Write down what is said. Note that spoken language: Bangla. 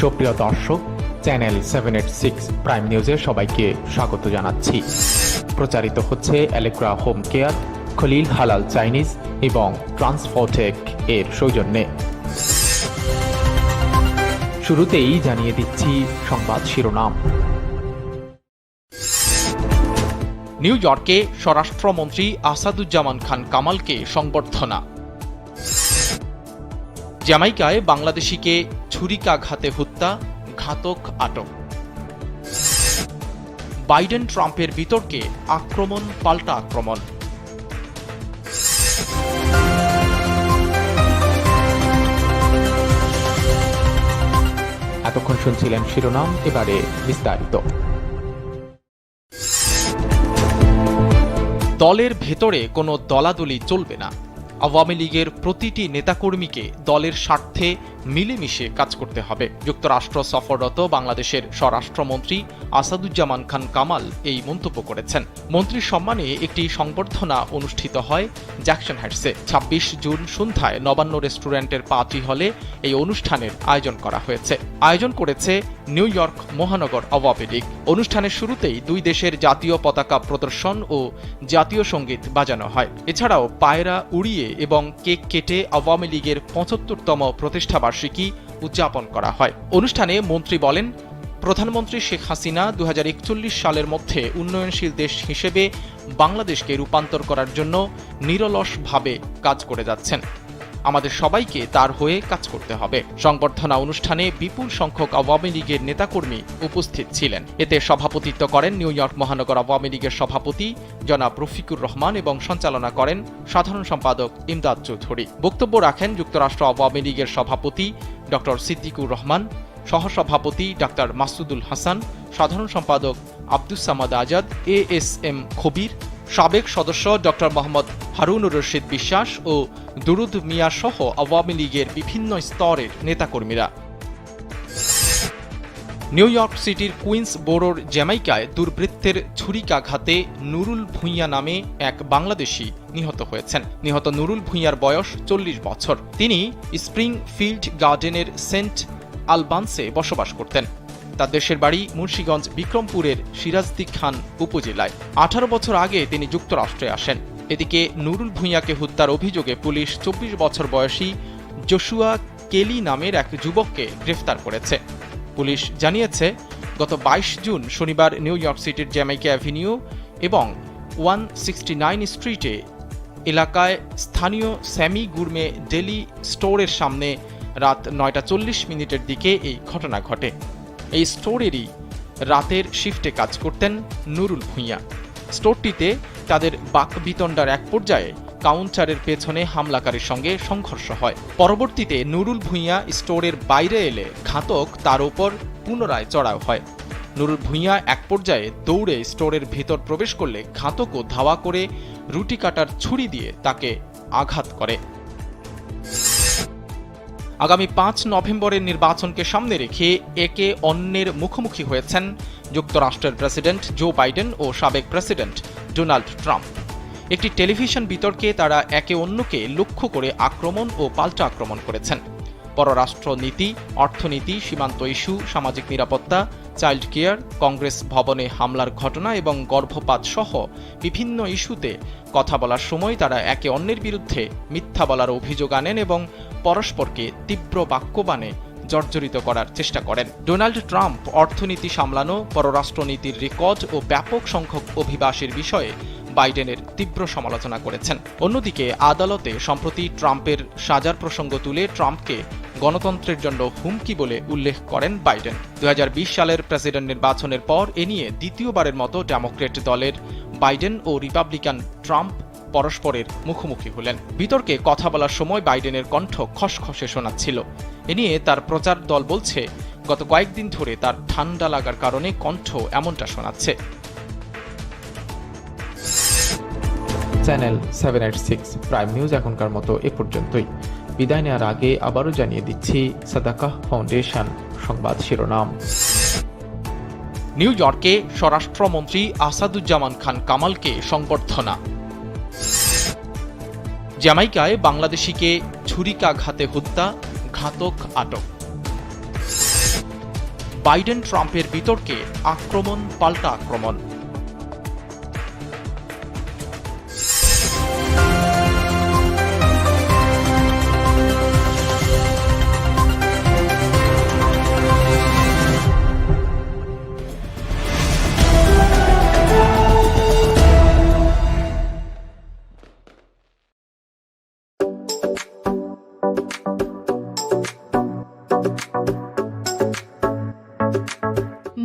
সুপ্রিয় দর্শক, channel seven eight six prime নিউজে সবাইকে স্বাগত জানাচ্ছি। প্রচারিত হচ্ছে অ্যালেক্রা হোম কেয়ার খলিল হালাল চাইনিজ এবং ট্রান্সফোটেক এর সৌজন্যে। শুরুতেই জানিয়ে দিচ্ছি সংবাদ শিরোনাম। নিউ ইয়র্কে স্বরাষ্ট্রমন্ত্রী আসাদুজ্জামান খান কামালকে সংবর্ধনা। জ্যামাইকায় বাংলাদেশিকে ছুরিকাঘাতে হত্যা, ঘাতক, আটক। বাইডেন ট্রাম্পের বিতর্কে আক্রমণ, পাল্টা আক্রমণ। এতক্ষণ শুনছিলেন শিরোনাম, এবারে বিস্তারিত। দলের ভেতরে কোনো দলাদলি চলবে না। আওয়ামী লীগের প্রতিটি নেতাকর্মীকে দলের স্বার্থে মিলেমিশে কাজ করতে হবে। যুক্তরাষ্ট্র সফররত বাংলাদেশের স্বরাষ্ট্রমন্ত্রী আসাদুজ্জামান খান কামাল এই মন্তব্য করেছেন। মন্ত্রীর সম্মানে একটি সংবর্ধনা অনুষ্ঠিত হয় জ্যাকসন হাইটসে ছাব্বিশ জুন সন্ধ্যায় নবান্ন রেস্টুরেন্টের পার্টি হলে এই অনুষ্ঠানের আয়োজন করা হয়েছে। আয়োজন করেছে নিউ ইয়র্ক মহানগর আওয়ামী লীগ। অনুষ্ঠানের শুরুতেই দুই দেশের জাতীয় পতাকা প্রদর্শন ও জাতীয় সংগীত বাজানো হয়। এছাড়াও পায়রা উড়িয়ে এবং কেক কেটে আওয়ামী লীগের পঁচাত্তরতম প্রতিষ্ঠা বার্ষিকী উদযাপন করা হয়। অনুষ্ঠানে মন্ত্রী বলেন, প্রধানমন্ত্রী শেখ হাসিনা দু হাজার একচল্লিশ সালের মধ্যে উন্নয়নশীল দেশ হিসেবে বাংলাদেশকে রূপান্তর করার জন্য নিরলসভাবে কাজ করে যাচ্ছেন। আমাদের সবাইকে তার হয়ে কাজ করতে হবে। সংবর্ধনা অনুষ্ঠানে বিপুল সংখ্যক আওয়ামী লীগের নেতাকর্মী উপস্থিত ছিলেন। এতে সভাপতিত্ব করেন নিউ ইয়র্ক মহানগর আওয়ামী লীগের সভাপতি জনাব রফিকুর রহমান এবং সঞ্চালনা করেন সাধারণ সম্পাদক ইমদাদ চৌধুরী। বক্তব্য রাখেন যুক্তরাষ্ট্র আওয়ামী লীগের সভাপতি ড সিদ্দিকুর রহমান, সহসভাপতি ডাক্তার মাসুদুল হাসান, সাধারণ সম্পাদক Abdus Samad Azad, A S M Khabir সাবেক সদস্য ডক্টর মোহাম্মদ হারুনুর রশিদ বিশ্বাস ও দুরুদ মিয়া সহ আওয়ামী লীগের বিভিন্ন স্তরের নেতাকর্মীরা। নিউ ইয়র্ক সিটির কুইন্স বোরোর জ্যামাইকায় দুর্বৃত্তের ছুরিকাঘাতে নুরুল ভুঁইয়া নামে এক বাংলাদেশি নিহত হয়েছেন। নিহত নুরুল ভুঁইয়ার বয়স চল্লিশ বছর। তিনি স্প্রিং ফিল্ড গার্ডেনের সেন্ট আলবান্সে বসবাস করতেন। তার দেশের বাড়ি মুন্সীগঞ্জ বিক্রমপুরের সিরাজদি খান উপজেলায়। আঠারো বছর আগে তিনি যুক্তরাষ্ট্রে আসেন। এদিকে নুরুল ভূঁইয়াকে হত্যার অভিযোগে পুলিশ চব্বিশ বছর বয়সী জশুয়া কেলি নামের এক যুবককে গ্রেফতার করেছে। পুলিশ জানিয়েছে, গত বাইশ জুন শনিবার নিউ ইয়র্ক সিটির জ্যামাইকা অ্যাভিনিউ এবং ওয়ান সিক্সটি নাইন স্ট্রিটে এলাকায় স্থানীয় স্যামি গুরমে ডেলি স্টোরের সামনে রাত নয়টা চল্লিশ মিনিটের দিকে এই ঘটনা ঘটে। এই স্টোরেরই রাতের শিফটে কাজ করতেন নুরুল ভুঁইয়া। স্টোরটিতে তাদের বাকবিতণ্ডার এক পর্যায়ে কাউন্টারের পেছনে হামলাকারীর সঙ্গে সংঘর্ষ হয়। পরবর্তীতে নুরুল ভুঁইয়া স্টোরের বাইরে এলে ঘাতক তার ওপর পুনরায় চড়াও হয়। নুরুল ভুঁইয়া এক পর্যায়ে দৌড়ে স্টোরের ভেতর প্রবেশ করলে ঘাতকও ধাওয়া করে রুটি কাটার ছুরি দিয়ে তাকে আঘাত করে। আগামী পাঁচ নভেম্বরের নির্বাচনকে সামনে রেখে একে অন্যের মুখোমুখি হয়েছেন যুক্তরাষ্ট্রের প্রেসিডেন্ট জো বাইডেন ও সাবেক প্রেসিডেন্ট ডোনাল্ড ট্রাম্প। একটি টেলিভিশন বিতর্কে তারা একে অন্যকে লক্ষ্য করে আক্রমণ ও পাল্টা আক্রমণ করেছেন। পররাষ্ট্র নীতি, অর্থনীতি, সীমান্ত ইস্যু, সামাজিক নিরাপত্তা, চাইল্ড কেয়ার, কংগ্রেস ভবনে হামলার ঘটনা এবং গর্ভপাত সহ বিভিন্ন ইস্যুতে কথা বলার সময় তারা একে অন্যের বিরুদ্ধে মিথ্যা বলার অভিযোগ আনেন এবং পরস্পরকে তীব্র বাক্যবাণে জর্জরিত করার চেষ্টা করেন। ডোনাল্ড ট্রাম্প অর্থনীতি সামলানো, পররাষ্ট্রনীতির রেকর্ড ও ব্যাপক সংখ্যক অভিবাসীর বিষয়ে বাইডেনের তীব্র সমালোচনা করেছেন। অন্যদিকে, আদালতে সম্প্রতি ট্রাম্পের সাজার প্রসঙ্গ তুলে ট্রাম্পকে গণতন্ত্রের জন্য হুমকি বলে উল্লেখ করেন বাইডেন। দু হাজার বিশ সালের প্রেসিডেন্ট নির্বাচনের পর এ নিয়ে দ্বিতীয়বারের মতো ডেমোক্রেট দলের বাইডেন ও রিপাবলিকান ট্রাম্প পরস্পরের মুখোমুখি হলেন। বিতর্কে কথা বলার সময় বাইডেনের কণ্ঠ খসখসে শোনাচ্ছিল। এ নিয়ে তার প্রচার দল বলছে গত কয়েকদিন ধরে তার ঠান্ডা লাগার কারণে কণ্ঠ এমনটা শোনাচ্ছে। Channel seven eight six prime news এখনকার মতো এ পর্যন্তই। বিদায় নেওয়ার আগে আবারও জানিয়ে দিচ্ছি সাদাকা ফাউন্ডেশন সংবাদ শিরোনাম। নিউ ইয়র্কে স্বরাষ্ট্রমন্ত্রী আসাদুজ্জামান খান কামালকে সংবর্ধনা। জ্যামাইকায় বাংলাদেশিকে ছুরিকাঘাতে হত্যা ঘাতক আটক। বাইডেন ট্রাম্পের বিতর্কে আক্রমণ পাল্টা আক্রমণ।